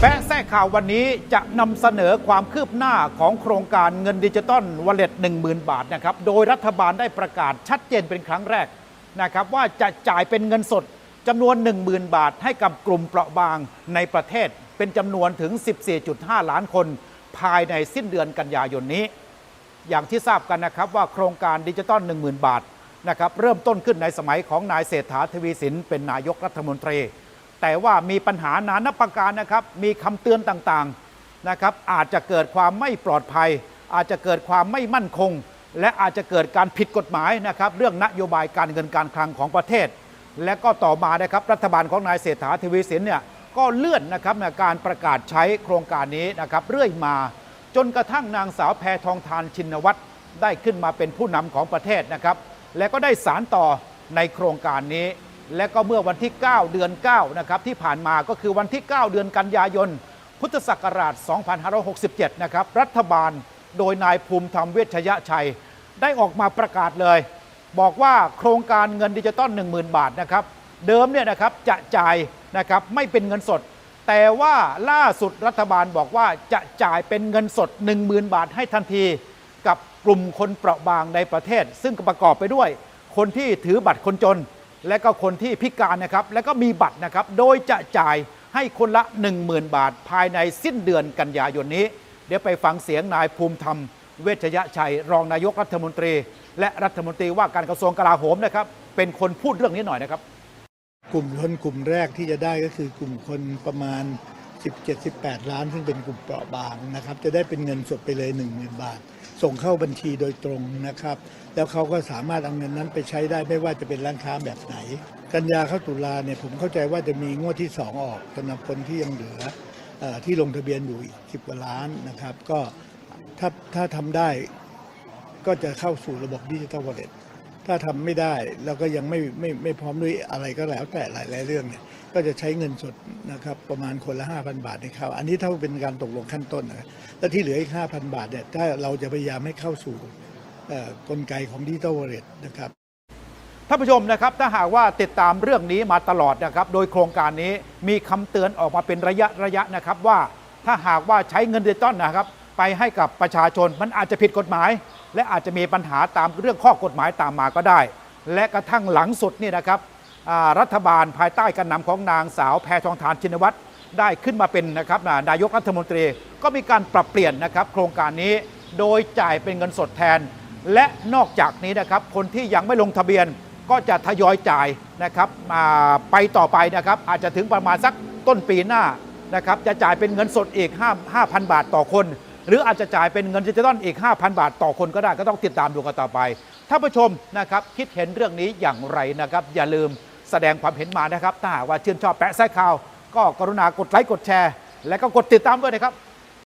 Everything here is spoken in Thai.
แปะแท้ข่าววันนี้จะนำเสนอความคืบหน้าของโครงการเงินดิจิตอลวอลเล็ต10,000 บาทนะครับ โดยรัฐบาลได้ประกาศชัดเจนเป็นครั้งแรกนะครับว่าจะจ่ายเป็นเงินสดจำนวน 10,000 บาทให้กับกลุ่มเปราะบางในประเทศ เป็นจำนวนถึง 14.5 ล้านคน ภายในสิ้นเดือนกันยายนนี้ อย่างที่ทราบกันนะครับว่าโครงการดิจิตอล10,000 บาทนะครับเริ่มต้นขึ้นในสมัยของนายเศรษฐาทวีสินเป็นนายกรัฐมนตรี แต่ว่ามีปัญหานานับประการนะครับ มีคำเตือนต่างๆนะครับ อาจจะเกิดความไม่ปลอดภัย อาจจะเกิดความไม่มั่นคง และอาจจะเกิดการผิดกฎหมายนะครับ เรื่องนโยบายการเงินการคลังของประเทศ และก็ต่อมานะครับรัฐบาลของนายเศรษฐาทวีสินเนี่ยก็เลื่อนนะครับในการประกาศใช้โครงการนี้นะครับเรื่อยมา จนกระทั่งนางสาวแพทองทานชินวัตรได้ขึ้นมาเป็นผู้นำของประเทศนะครับ และก็ได้สารต่อในโครงการนี้ และก็เมื่อวันที่ 9 เดือน 9 นะครับที่ผ่านมาก็คือวันที่ 9 เดือนกันยายน พุทธศักราช 2567 นะครับ รัฐบาลโดยนายภูมิธรรมเวชยชัย ได้ออกมาประกาศเลย บอกว่าโครงการเงินดิจิตอล10,000 บาทนะครับ เดิมเนี่ยนะครับจะจ่ายนะครับไม่เป็นเงินสด แต่ว่าล่าสุดรัฐบาลบอกว่าจะจ่ายเป็นเงินสด 10,000 บาทให้ทันที กับกลุ่มคนเปราะบางในประเทศ ซึ่งประกอบไปด้วย คนที่ถือบัตรคนจน และก็คนที่พิการนะครับและก็มีบัตรนะครับโดยจะจ่ายให้คนละ 10,000 บาท ภายในสิ้นเดือนกันยายนนี้ เดี๋ยวไปฟังเสียงนายภูมิธรรม เวชยชัย รองนายกรัฐมนตรี และรัฐมนตรีว่าการกระทรวงกลาโหมนะครับ เป็นคนพูดเรื่องนี้หน่อยนะครับ กลุ่มคนกลุ่มแรกที่จะได้ก็คือกลุ่มคนประมาณ 17-18 ล้าน ซึ่งเป็นกลุ่มเปราะบางนะครับ จะได้เป็นเงินสดไปเลย 10,000 บาท ส่งเข้าบัญชีโดยตรงนะครับ แล้วเขาก็สามารถเอาเงินนั้นไปใช้ได้ไม่ว่าจะเป็นร้านค้าแบบไหน กันยาเข้าตุลาเนี่ยผมเข้าใจว่าจะมีงวดที่ 2 ออกสำหรับคนที่ยังเหลือออที่ลงทะเบียนอยู่อีก10กว่าล้านนะครับ ก็ถ้าถ้าทำได้ก็จะเข้าสู่ระบบดิจิทัลวอลเล็ต ถ้าทำไม่ได้แล้วก็ยังไม่ไม่ไม่พร้อมด้วยอะไรก็แล้วแต่หลายๆเรื่องเนี่ยก็จะใช้เงินสดนะครับประมาณคนละ 5,000 บาทให้เข้าอันนี้เท่าเป็นการตกลงขั้นต้นนะแล้วที่เหลืออีก 5,000 บาทเนี่ยถ้าเราจะพยายามให้เข้าสู่กลไกของดิจิทัลวอลเล็ตนะครับท่านผู้ชมนะครับถ้าหากว่าติดตามเรื่องนี้มาตลอดนะครับโดยโครงการนี้มีคำเตือนออกมาเป็นระยะระยะนะครับว่าถ้าหากว่าใช้เงินดิจิตอลนะครับ ไปให้กับประชาชน มันอาจจะผิดกฎหมาย และอาจจะมีปัญหาตามเรื่องข้อกฎหมายตามมาก็ได้ และกระทั่งหลังสุดนี่นะครับรัฐบาลภายใต้การนำของนางสาวแพทองทานชินวัตรได้ขึ้นมาเป็นนะครับนายกรัฐมนตรีก็มีการปรับเปลี่ยนนะครับโครงการนี้โดยจ่ายเป็นเงินสดแทน และนอกจากนี้นะครับคนที่ยังไม่ลงทะเบียนก็จะทยอยจ่ายนะครับมาไปต่อไปนะครับอาจจะถึงประมาณสักต้นปีหน้านะครับจะจ่ายเป็นเงินสดอีก 5 5,000 บาทต่อคน หรืออาจจะจ่ายเป็นเงินดิจิตอลอีก 5,000 บาทต่อคนก็ได้ก็ต้องติดตามดูกันต่อไปท่านผู้ชมนะครับคิดเห็นเรื่องนี้อย่างไรนะครับ อย่าลืมแสดงความเห็นมานะครับถ้าหากว่าชื่นชอบแปะแซ่ข่าว ก็กรุณากดไลค์กดแชร์ และก็กดติดตามด้วยนะครับ